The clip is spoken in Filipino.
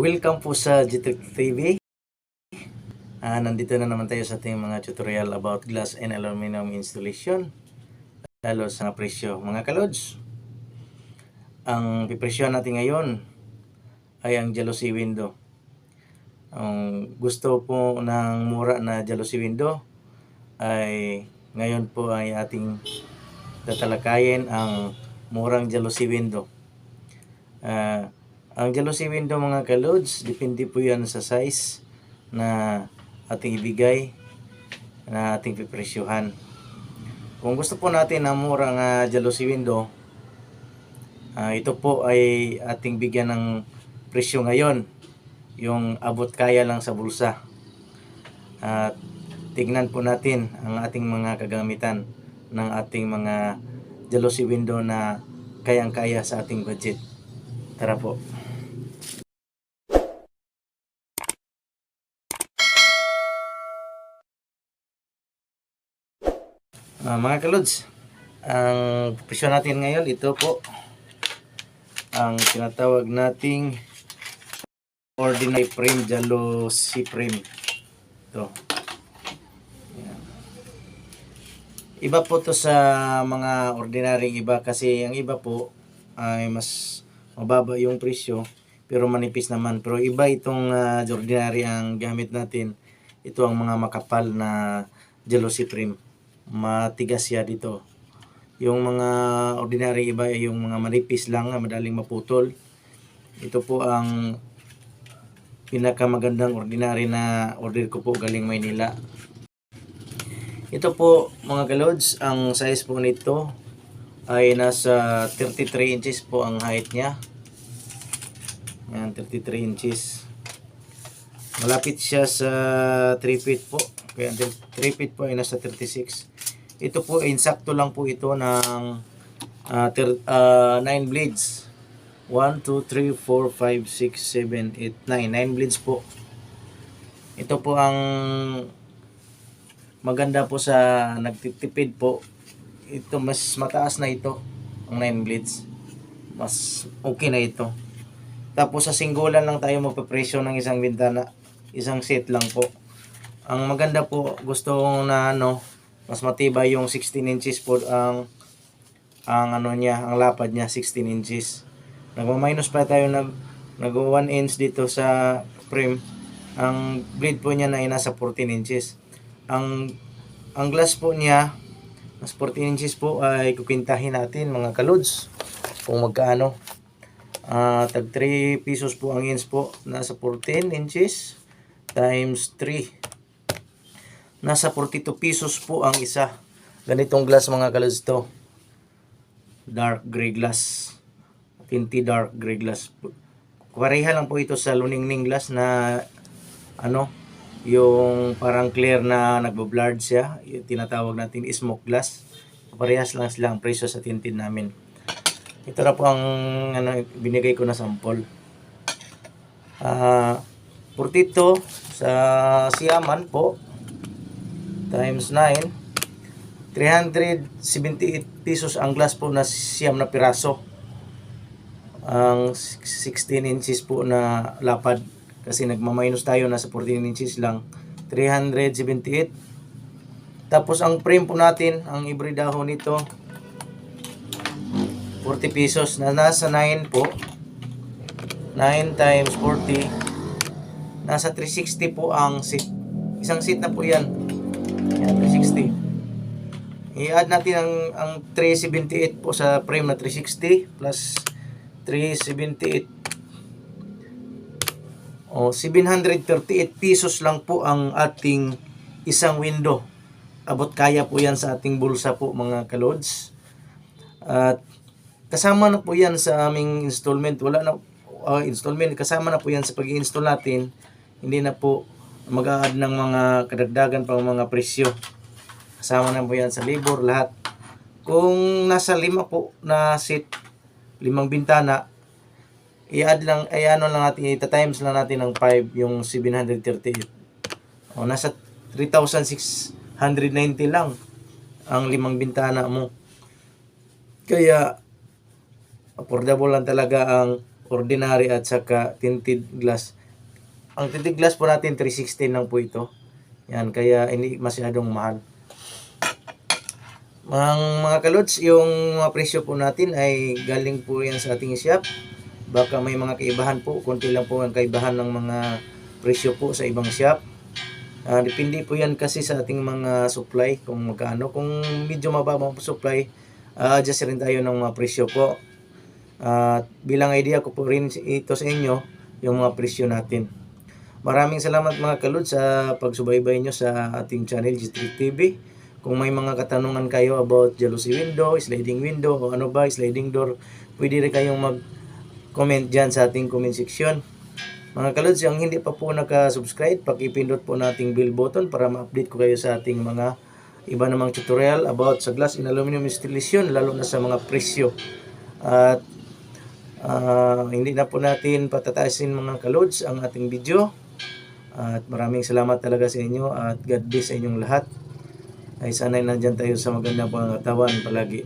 Welcome po sa Jitek TV. Ah, nandito na naman tayo sa ating mga tutorial about glass and aluminum installation. Lalo sa presyo. Mga kalods, ang pipresyohan natin ngayon ay ang jealousy window. Ang gusto po ng mura na jealousy window ay ngayon po ay ating tatalakayin ang murang jealousy window. Ah, ang jealousy window mga kalods, depende po yan sa size na ating ibigay na ating pipresyuhan. Kung gusto po natin ng murang uh, jealousy window, ah, ito po ay ating bigyan ng presyo ngayon. Yung abot kaya lang sa bulsa. At tignan po natin ang ating mga kagamitan ng ating mga jealousy window na kayang-kaya sa ating budget. Tara po. Ah, mga kalods, ang presyo natin ngayon, ito po ang tinatawag nating ordinary frame jealousy frame. Ito. Yan. Iba po to sa mga ordinary iba kasi ang iba po ay mas mababa yung presyo pero manipis naman. Pero iba itong ah, ordinary ang gamit natin. Ito ang mga makapal na jealousy frame. Matigas siya dito. Yung mga ordinary iba ay yung mga manipis lang, madaling maputol. Ito po ang pinakamagandang ordinary na order ko po galing Maynila. Ito po mga kalods, ang size po nito ay nasa 33 inches po ang height niya. Yan, 33 inches. Malapit siya sa 3 feet po. Kaya 3 feet po ay nasa 36. Ito po, insakto lang po ito ng uh, 9 blades. 1, 2, 3, 4, 5, 6, 7, 8, 9. 9 blades po. Ito po ang maganda po sa nagtitipid po. Ito, mas mataas na ito. Ang 9 blades. Mas okay na ito. Tapos sa singgulan lang tayo magpapresyo ng isang bintana. Isang set lang po. Ang maganda po, gusto na ano, mas matibay yung 16 inches po ang ang ano niya, ang lapad niya 16 inches. Nagma-minus pa tayo nag nag 1 inch dito sa frame. Ang blade po niya na ay nasa 14 inches. Ang ang glass po niya mas 14 inches po ay kukintahin natin mga kalods kung magkano. Ah, tag 3 pesos po ang inch po. Nasa 14 inches times 3. Nasa 42 pesos po ang isa. Ganitong glass mga kalods to. Dark gray glass. Tinty dark gray glass. Pareha lang po ito sa luningning glass na ano, yung parang clear na nagbo-blurred siya. Yung tinatawag natin smoke glass. Parehas lang silang presyo sa tintin namin. Ito na po ang ano, binigay ko na sample. Ah, 42 sa Siaman po times 9 378 pesos ang glass po na siyam na piraso. Ang 16 inches po na lapad kasi nagmaminus tayo nasa 14 inches lang. 378 tapos ang frame po natin ang ibridaho nito 40 pesos na nasa 9 po. 9 times 40 nasa 360 po ang seat. Isang seat na po yan yan 360 i-add natin ang, ang 378 po sa frame na 360 plus 378 o 738 pesos lang po ang ating isang window. Abot kaya po yan sa ating bulsa po mga kalods. At kasama na po yan sa aming installment. Wala na uh, installment. Kasama na po yan sa pag-install natin. Hindi na po mag-a-add ng mga kadagdagan pang mga presyo. Kasama na po yan sa labor lahat. Kung nasa lima po na seat limang bintana i-add lang ay ano lang natin ita-times lang natin ng 5 yung 738 o nasa 3,690 lang ang limang bintana mo. Kaya affordable lang talaga ang ordinary at saka tinted glass. Ang tinted glass po natin 316 lang po ito. Yan, kaya hindi masyadong mahal. Ang mga kalods, yung mga presyo po natin ay galing po yan sa ating shop. Baka may mga kaibahan po, konti lang po ang kaibahan ng mga presyo po sa ibang shop. Ah, depende po yan kasi sa ating mga supply kung magkano. Kung medyo mababa po supply, ah, adjust rin tayo ng mga presyo po. At bilang idea ko po rin ito sa inyo, yung mga presyo natin. Maraming salamat mga kalud sa pagsubaybay nyo sa ating channel, G3 TV. Kung may mga katanungan kayo about jealousy window, sliding window, o ano ba, sliding door, pwede rin kayong mag-comment dyan sa ating comment section. Mga kalods, yung hindi pa po naka-subscribe, pakipindot po nating bell button para ma-update ko kayo sa ating mga iba namang tutorial about sa glass in aluminum installation, lalo na sa mga presyo. At ah, hindi na po natin patataasin mga kalods ang ating video. At maraming salamat talaga sa inyo at God bless sa inyong lahat. Ay sana'y nandyan tayo sa magandang pangatawan palagi.